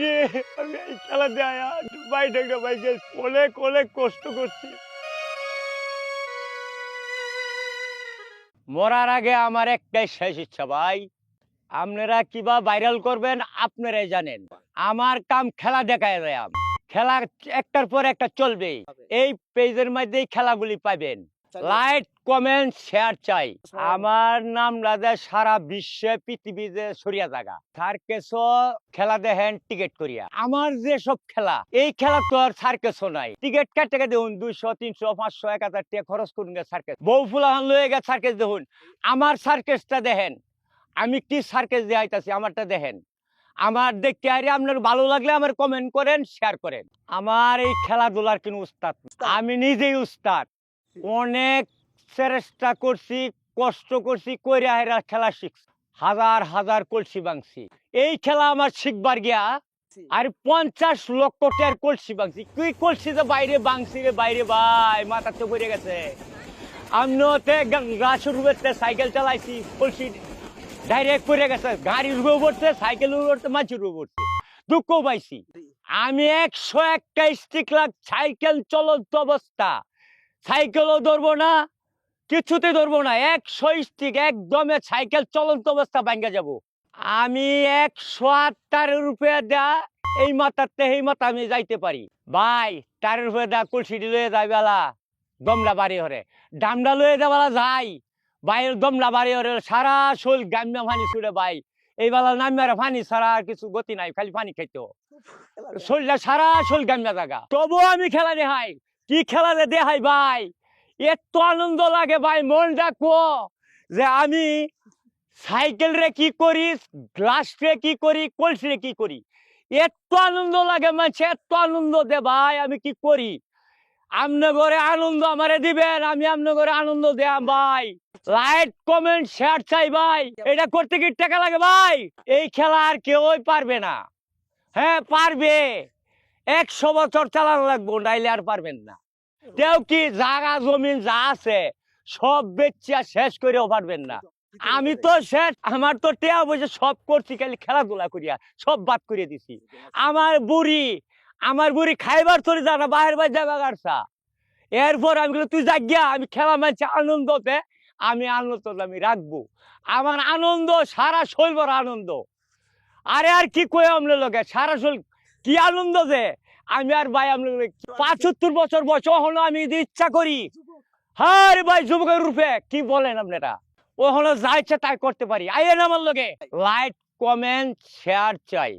রে আমি এই ভাইকে অনেক অনেক কষ্ট করছি। মরার আগে আমার একটাই শেষ ইচ্ছা ভাই আপনারা কিবা ভাইরাল করবেন আপনারাই জানেন। আমার কাম খেলা দেখায় খেলা একটার পর একটা চলবে। এই পেজের মধ্যেই খেলাগুলি পাবেন। লাইক কমেন্ট শেয়ার চাই। আমার নাম সারা বিশ্বে পৃথিবীতে সরিয়া জায়গা সার্কেস খেলা দেখেন টিকিট করিয়া। আমার যে সব খেলা এই খেলা তো আর সার্কেস নাই। টিকিট কাটতে দেখুন দুইশো তিনশো পাঁচশো এক হাজার টাকা খরচ করুন গে সার্কেস। বউ ফুলাহান লয়ে গে সার্কেস দেখুন। আমার সার্কেসটা দেখেন। আমি কি সার্কেস দেখাইতাছি আমারটা দেখেন। আমার দেখতে আরে আপনার ভালো লাগলে আমার কমেন্ট করেন শেয়ার করেন। আমার এই খেলাধুলার কিন্তু উস্তাদ। আমি নিজেই উস্তাদ। অনেক চেষ্টা করছি কষ্ট করছি কইরা হেরা খেলা শিখছি। হাজার হাজার কলসি ভাঙছি। এই খেলা আমার শিখবার গিয়া আর পঞ্চাশ লক্ষ টাকার কলসি ভাঙছি। তুই কলসি তো বাইরে ভাঙছি রে বাইরে ভাই মাথা তো পড়ে গেছে। আমনোতে গাছের উপরে সাইকেল চালাইছি কলসি ডাইরেক্ট পড়ে গেছে। গাড়ির রুবে পড়ছে সাইকেল পড়ছে মাছের উপরে পড়ছে। দুঃখ পাইছি। আমি একশো একটা স্টিক লাগ সাইকেল চলন্ত অবস্থা। সাইকেলও ধরবো না কিছুতে ধরবো না একশো স্টিক একদমে সাইকেল চলন্ত অবস্থা ভাঙ্গা যাব। আমি একশো আট তারের রুপিয়া দেয়া এই মাথাতে এই মাথা আমি যাইতে পারি। ভাই তারের রুপিয়া দেয়া কলসিটি লয়ে যাই বেলা দমলা বাড়ি হরে। ডামডা লয়ে দেওয়ালা যাই বাইরের দমলা বাড়ি হরে সারা শোল গাম্যা ফানি ছুড়ে ভাই। এই বেলা নামিয়ার পানি ছাড়া কিছু গতি নাই খালি পানি খাইতো শরীরটা সারা শোল গাম্যা জায়গা। তবুও আমি খেলা দেখাই কি খেলা যে দেখাই ভাই? এত আনন্দ লাগে ভাই, মন রাখব যে আমি সাইকেল রে কি করি, গ্লাস রে কি করি, কলসি রে কি করি? এত আনন্দ লাগে মানছে এত আনন্দ দে ভাই, আমি কি করি? আমনে ঘরে আনন্দ আমারে দিবেন, আমি আমনে ঘরে আনন্দ দেয়াম ভাই। লাইক কমেন্ট শেয়ার চাই ভাই। এটা করতে কি টাকা লাগে ভাই? এই খেলা আর কেউই পারবে না। হ্যাঁ পারবে। একশো বছর চালানো লাগবো, নাইলে আর পারবেন না। কেউ কি জাগা জমিন যা আছে, সব বেচিয়া শেষ করেও পারবেন না। আমি তো শেষ, আমার তো টেয়া বসে সব করছি, খালি খেলাধুলা করিয়া, সব বাদ করিয়ে দিছি। আমার বুড়ি আমার বুড়ি খাইবার তোর জানা বাহির বাইর যাবা গাড়ছা এরপর আমি তুই জাগিয়া আমি খেলা মানছি আনন্দতে, আমি আনন্দ আমি রাখব। আমার আনন্দ, সারা শৈলবর আনন্দ। আরে আর কি কই আমলে লোকে, সারা শৈল কি আনন্দ যে? আমি আর ভাই আমলে পাঁচাত্তর বছর বয়স হলো আমি যদি ইচ্ছা করি। হ্যাঁ রে ভাই, যুবকের রূপে। কি বলেন আপনারা? ও হলো যা ইচ্ছা তাই করতে পারি। আইয়েন আমার লোকে লাইক কমেন্ট শেয়ার চাই।